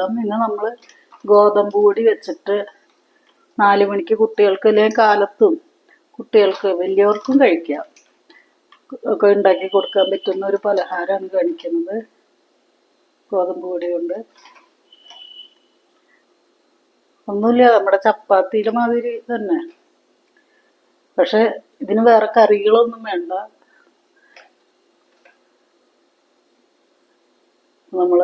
സുരക്ഷിതം പിന്നെ നമ്മൾ ഗോതമ്പ് കൂടി വെച്ചിട്ട് നാല് മണിക്ക് കുട്ടികൾക്ക് അല്ലെങ്കിൽ കാലത്തും കുട്ടികൾക്ക് വലിയവർക്കും കഴിക്കാം. ഒക്കെ ഉണ്ടാക്കി കൊടുക്കാൻ പറ്റുന്ന ഒരു പലഹാരമാണ് കാണിക്കുന്നത്. ഗോതമ്പ് പൊടി കൊണ്ട്. ഒന്നുമില്ല നമ്മുടെ ചപ്പാത്തിയിലെ മാതിരി തന്നെ. പക്ഷെ ഇതിന് വേറെ കറികളൊന്നും വേണ്ട. നമ്മൾ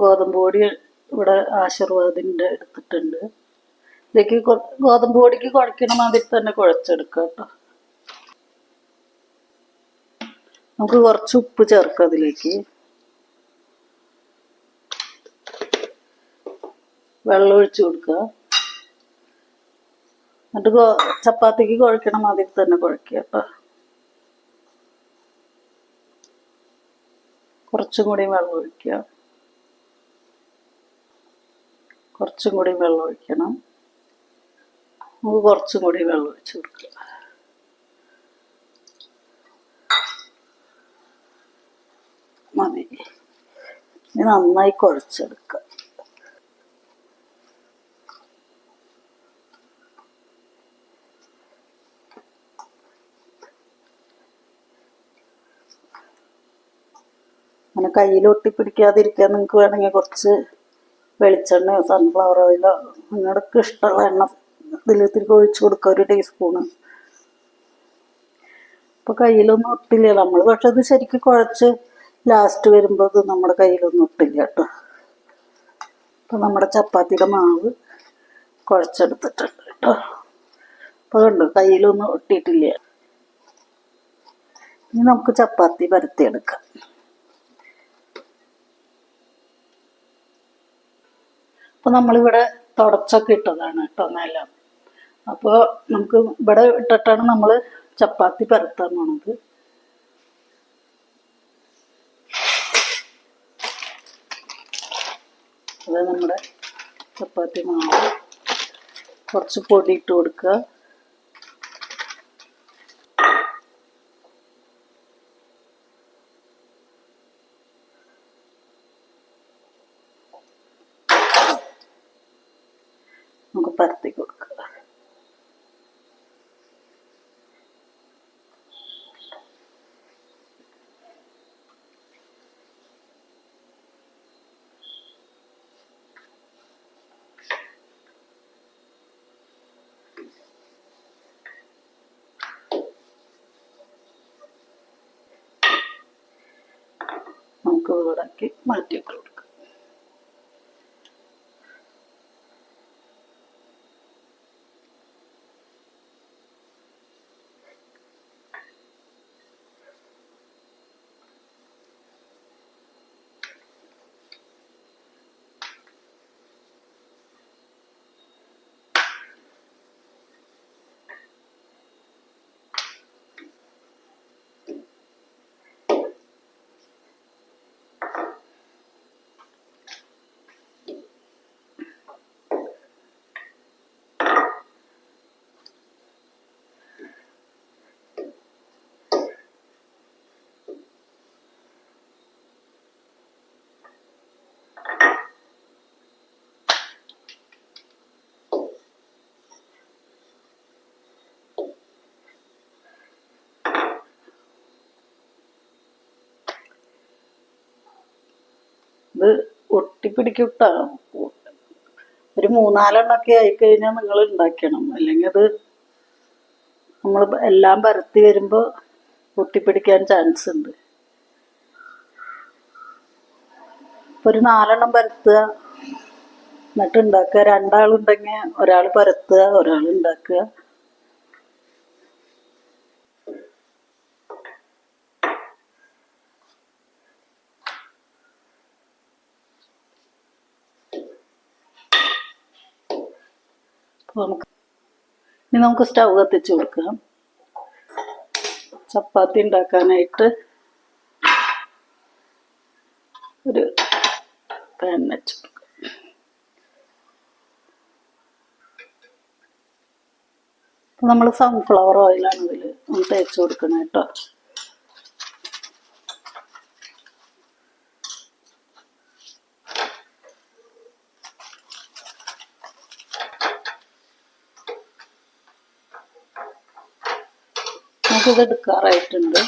ഗോതമ്പ് പൊടി ഇവിടെ ആശീർവാദിന്റെ എടുത്തിട്ടുണ്ട്. ഇതിലേക്ക് ഗോതമ്പ് പൊടിക്ക് കുഴക്കണ മാതിരി തന്നെ കുഴച്ചെടുക്കാം കേട്ടോ. നമുക്ക് കുറച്ച് ഉപ്പ് ചേർക്കാം അതിലേക്ക്. വെള്ളം ഒഴിച്ചു കൊടുക്കുക. എന്നിട്ട് ചപ്പാത്തിക്ക് കുഴക്കണ മാതിരി തന്നെ കുഴക്കുക കേട്ടോ. കുറച്ചും കൂടി വെള്ളം ഒഴിക്കുക. കുറച്ചും കൂടി വെള്ളം ഒഴിക്കണം. നമുക്ക് കുറച്ചും കൂടി വെള്ളം ഒഴിച്ചു കൊടുക്കുക മതി. ഇനി നന്നായി കുഴച്ചെടുക്കുക അങ്ങനെ കയ്യിൽ ഒട്ടിപ്പിടിക്കാതിരിക്കാൻ നിങ്ങൾക്ക് വേണമെങ്കിൽ കുറച്ച് വെളിച്ചെണ്ണയോ സൺഫ്ലവർ ഓയിലോ നിങ്ങൾക്ക് ഇഷ്ടമുള്ള എണ്ണ ഇതിൽ ഇത്തിരി ഒഴിച്ച് കൊടുക്കുക ഒരു ടീസ്പൂണ് ഇപ്പൊ കയ്യിലൊന്നും ഒട്ടില്ല. നമ്മൾ പക്ഷെ ഇത് ശരിക്കും കുഴച്ച് ലാസ്റ്റ് വരുമ്പോൾ ഇത് നമ്മുടെ കയ്യിലൊന്നും ഒട്ടില്ല കേട്ടോ. അപ്പം നമ്മുടെ ചപ്പാത്തിയുടെ മാവ് കുഴച്ചെടുത്തിട്ടുണ്ട് കേട്ടോ. അപ്പൊ കണ്ടു കയ്യിലൊന്നും ഒട്ടിയിട്ടില്ല. ഇനി നമുക്ക് ചപ്പാത്തി പരത്തിയെടുക്കാം. അപ്പൊ നമ്മളിവിടെ തുടച്ചൊക്കെ ഇട്ടതാണ് കേട്ടോ നിലം അപ്പോൾ നമുക്ക് ഇവിടെ ഇട്ടിട്ടാണ് നമ്മൾ ചപ്പാത്തി പരത്താൻ പോണത്. അത് നമ്മുടെ ചപ്പാത്തി മാവ്. കുറച്ച് പൊടി ഇട്ട് കൊടുക്കുക നമുക്ക് പരത്തി കൊടുക്കുക നമുക്ക് വീടാക്കി ഇത് ഒട്ടിപ്പിടിക്കിട്ട. ഒരു മൂന്നാലെണ്ണൊക്കെ ആയിക്കഴിഞ്ഞാൽ നിങ്ങൾ ഉണ്ടാക്കണം അല്ലെങ്കിൽ അത് നമ്മൾ എല്ലാം പരത്തി വരുമ്പോൾ ഒട്ടിപ്പിടിക്കാൻ ചാൻസ് ഉണ്ട് ഒരു നാലെണ്ണം പരത്തുക. എന്നിട്ട് ഉണ്ടാക്കുക രണ്ടാളുണ്ടെങ്കിൽ ഒരാൾ പരത്തുക ഒരാൾ ഉണ്ടാക്കുക അപ്പൊ നമുക്ക് ഇനി നമുക്ക് സ്റ്റൗ കത്തിച്ച് കൊടുക്കാം. ചപ്പാത്തി ഉണ്ടാക്കാനായിട്ട് ഒരു പാൻ വെച്ച് നമ്മൾ സൺഫ്ലവർ ഓയിലാണ് ഇതിൽ തേച്ച് കൊടുക്കണം കേട്ടോ. നമുക്കിത് എടുക്കാറായിട്ടുണ്ട്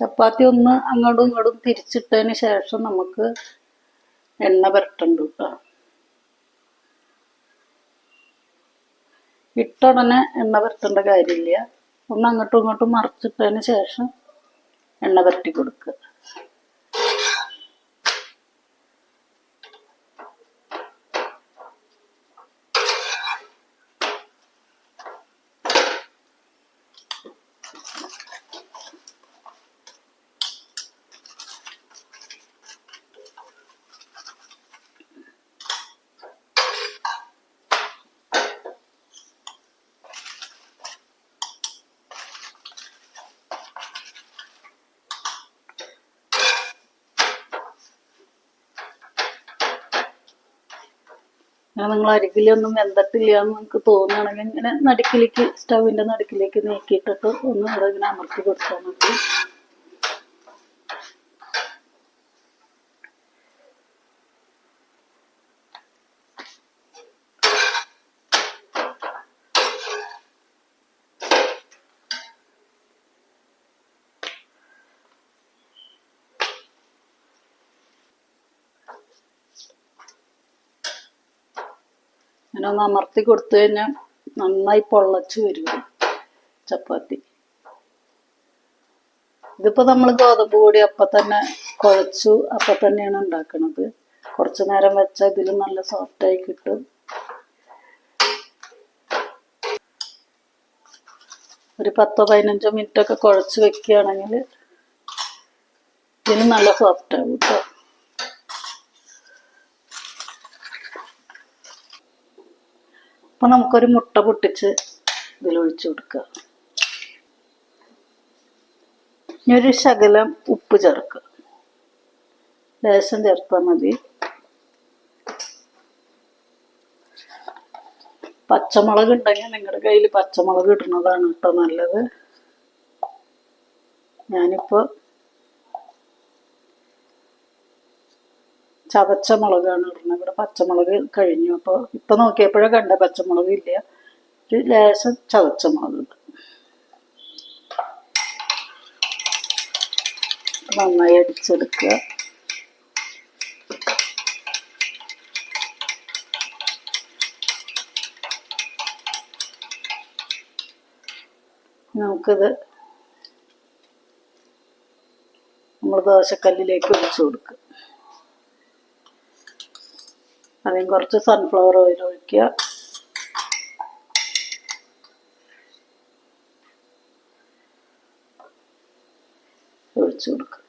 ചപ്പാത്തി ഒന്ന് അങ്ങോട്ടും ഇങ്ങോട്ടും തിരിച്ചിട്ടതിന് ശേഷം നമുക്ക് എണ്ണ പരട്ടുണ്ട് കേട്ടോ ഇട്ട ഉടനെ എണ്ണ പുരട്ടേണ്ട കാര്യമില്ല. ഒന്ന് അങ്ങോട്ടും ഇങ്ങോട്ടും മറിച്ചിട്ടതിന് ശേഷം എണ്ണ പുരട്ടി കൊടുക്കുക. അങ്ങനെ നിങ്ങൾ അരികിലൊന്നും വെന്തട്ടില്ല എന്ന് നിങ്ങൾക്ക് തോന്നുകയാണെങ്കിൽ ഇങ്ങനെ നടുക്കിലേക്ക് സ്റ്റൗവിന്റെ നടുക്കിലേക്ക് നീക്കിയിട്ടിട്ട് ഒന്ന് ഇവിടെ ഇങ്ങനെ അമർത്തി കൊടുത്താൽ മതി. അങ്ങനെ ഒന്ന് അമർത്തി കൊടുത്തു കഴിഞ്ഞാൽ നന്നായി പൊള്ളച്ച് വരും. ചപ്പാത്തി. ഇതിപ്പോ നമ്മൾ ഗോതമ്പ് പൊടി അപ്പൊ തന്നെ കുഴച്ചു. അപ്പൊ തന്നെയാണ് ഉണ്ടാക്കുന്നത് കുറച്ചു നേരം വെച്ചാൽ ഇതിൽ നല്ല സോഫ്റ്റ് ആയി കിട്ടും. ഒരു പത്തോ പതിനഞ്ചോ മിനിറ്റ് ഒക്കെ കുഴച്ച് വെക്കുകയാണെങ്കിൽ ഇതിന് നല്ല സോഫ്റ്റ് ആവും കേട്ടോ അപ്പൊ നമുക്കൊരു മുട്ട പൊട്ടിച്ച് ഇതിൽ ഒഴിച്ചു കൊടുക്കുക. ഇനി ഒരു ശകലം ഉപ്പ് ചേർക്കുക. ലേശം ചേർത്താൽ മതി. പച്ചമുളക് ഉണ്ടെങ്കിൽ നിങ്ങളുടെ കയ്യിൽ പച്ചമുളക് ഇടുന്നതാണ് കേട്ടോ നല്ലത്. ഞാനിപ്പോൾ ചതച്ച മുളകാണ് ഇടുന്നത്. ഇവിടെ പച്ചമുളക് കഴിഞ്ഞു. അപ്പോൾ ഇപ്പം നോക്കിയപ്പോഴേ കണ്ട പച്ചമുളക് ഇല്ല. ഒരു ലേശം ചതച്ച മുളക് നന്നായി അടിച്ചെടുക്കുക. നമുക്കിത് നമ്മൾ ദോശക്കല്ലിലേക്ക് ഒഴിച്ചു കൊടുക്കുക. അതിന് കുറച്ച് സൺഫ്ലവർ ഓയിൽ ഒഴിക്കുക. ഒഴിച്ചു കൊടുക്കുക.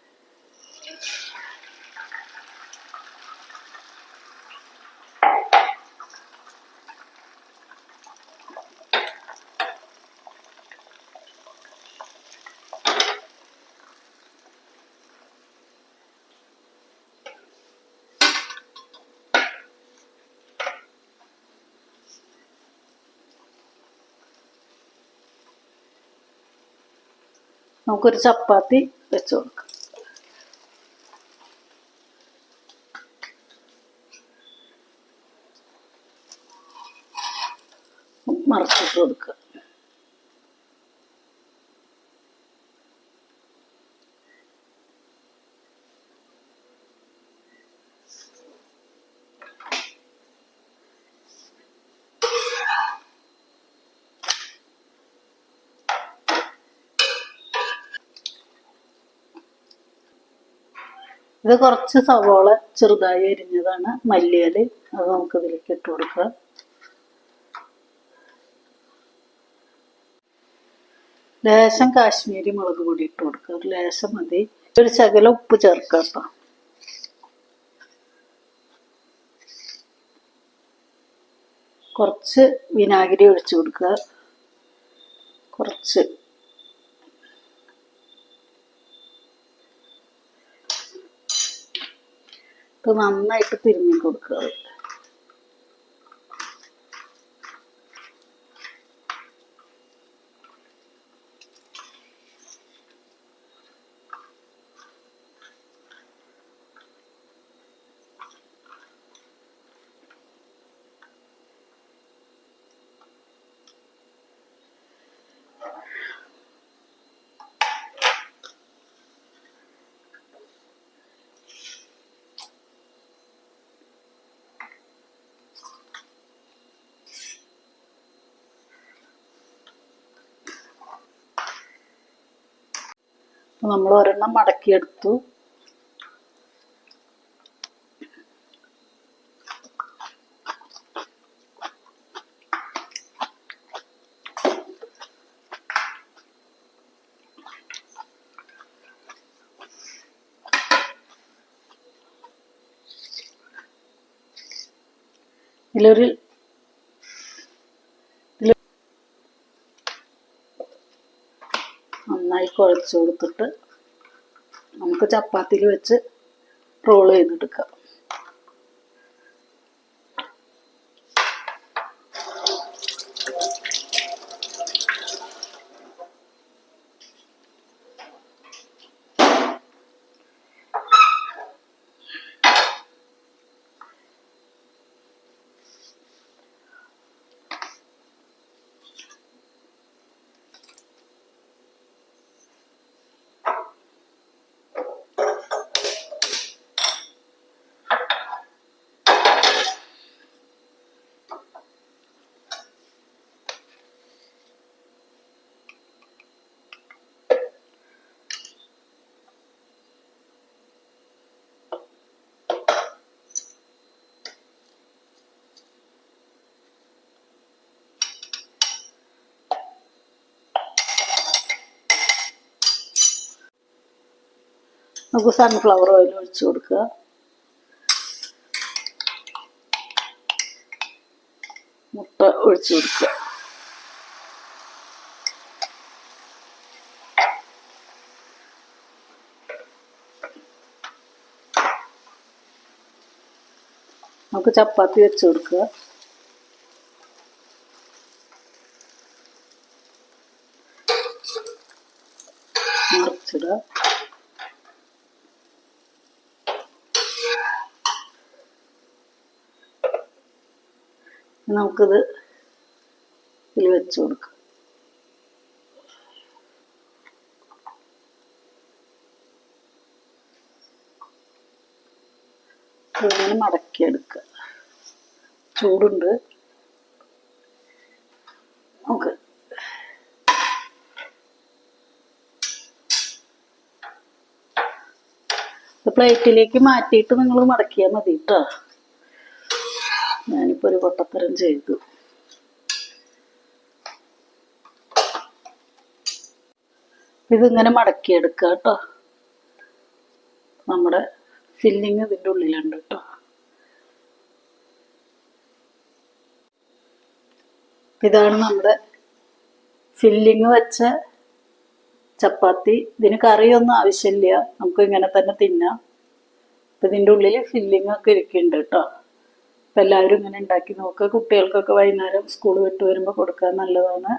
നമുക്കൊരു ചപ്പാത്തി വെച്ച് കൊടുക്കാം മറച്ചിട്ട് കൊടുക്കുക ഇത് കുറച്ച് സവോള ചെറുതായി അരിഞ്ഞതാണ്. മല്ലിയൽ അത് നമുക്ക് ഇതിലേക്ക് ഇട്ട് കൊടുക്കുക. ലേശം കാശ്മീരി മുളക് പൊടി ഇട്ട് കൊടുക്കുക. ഒരു ലേശം മതി. ഒരു ശകല ഉപ്പ് ചേർക്കാം കേട്ടോ കുറച്ച് വിനാഗിരി ഒഴിച്ചു കൊടുക്കുക. കുറച്ച് ഇത് നന്നായിട്ട് തിരുമ്മി കൊടുക്കുക. നമ്മൾ ഒരെണ്ണം മടക്കിയെടുത്തു. ഇതിലൊരു നന്നായി കുഴച്ച് കൊടുത്തിട്ട് നമുക്ക് ചപ്പാത്തിയിൽ വെച്ച് റോൾ ചെയ്തെടുക്കാം. നമുക്ക് സൺഫ്ലവർ ഓയിൽ ഒഴിച്ചു കൊടുക്കുക. മുട്ട ഒഴിച്ചു കൊടുക്കുക. നമുക്ക് ചപ്പാത്തി വെച്ച് കൊടുക്കുക. മറിച്ചിടുക. നമുക്കിത് ഇതിൽ വെച്ച് കൊടുക്കാം. ഇങ്ങനെ മടക്കിയെടുക്കുക ചൂടുണ്ട്. നമുക്ക് പ്ലേറ്റിലേക്ക് മാറ്റിയിട്ട് നിങ്ങൾ മടക്കിയാൽ മതി കേട്ടോ. ഞാനിപ്പോൾ ഒരു കൊട്ടത്തരം ചെയ്തു ഇതിങ്ങനെ മടക്കിയെടുക്കുക കേട്ടോ. നമ്മുടെ സില്ലിങ് ഇതിന്റെ ഉള്ളിലുണ്ട് കേട്ടോ. ഇതാണ് നമ്മുടെ ഫില്ലിങ് വെച്ച ചപ്പാത്തി. ഇതിന് കറിയൊന്നും ആവശ്യമില്ല. നമുക്ക് ഇങ്ങനെ തന്നെ തിന്നാം. അപ്പം ഇതിന്റെ ഉള്ളിൽ ഫില്ലിംഗ് ഒക്കെ ഇരിക്കുന്നുണ്ട് കേട്ടോ. എല്ലാവരും ഇങ്ങനെ ഉണ്ടാക്കി നോക്കുക. കുട്ടികൾക്കൊക്കെ വൈകുന്നേരം സ്കൂൾ വിട്ട് വരുമ്പോൾ കൊടുക്കാൻ നല്ലതാണ്.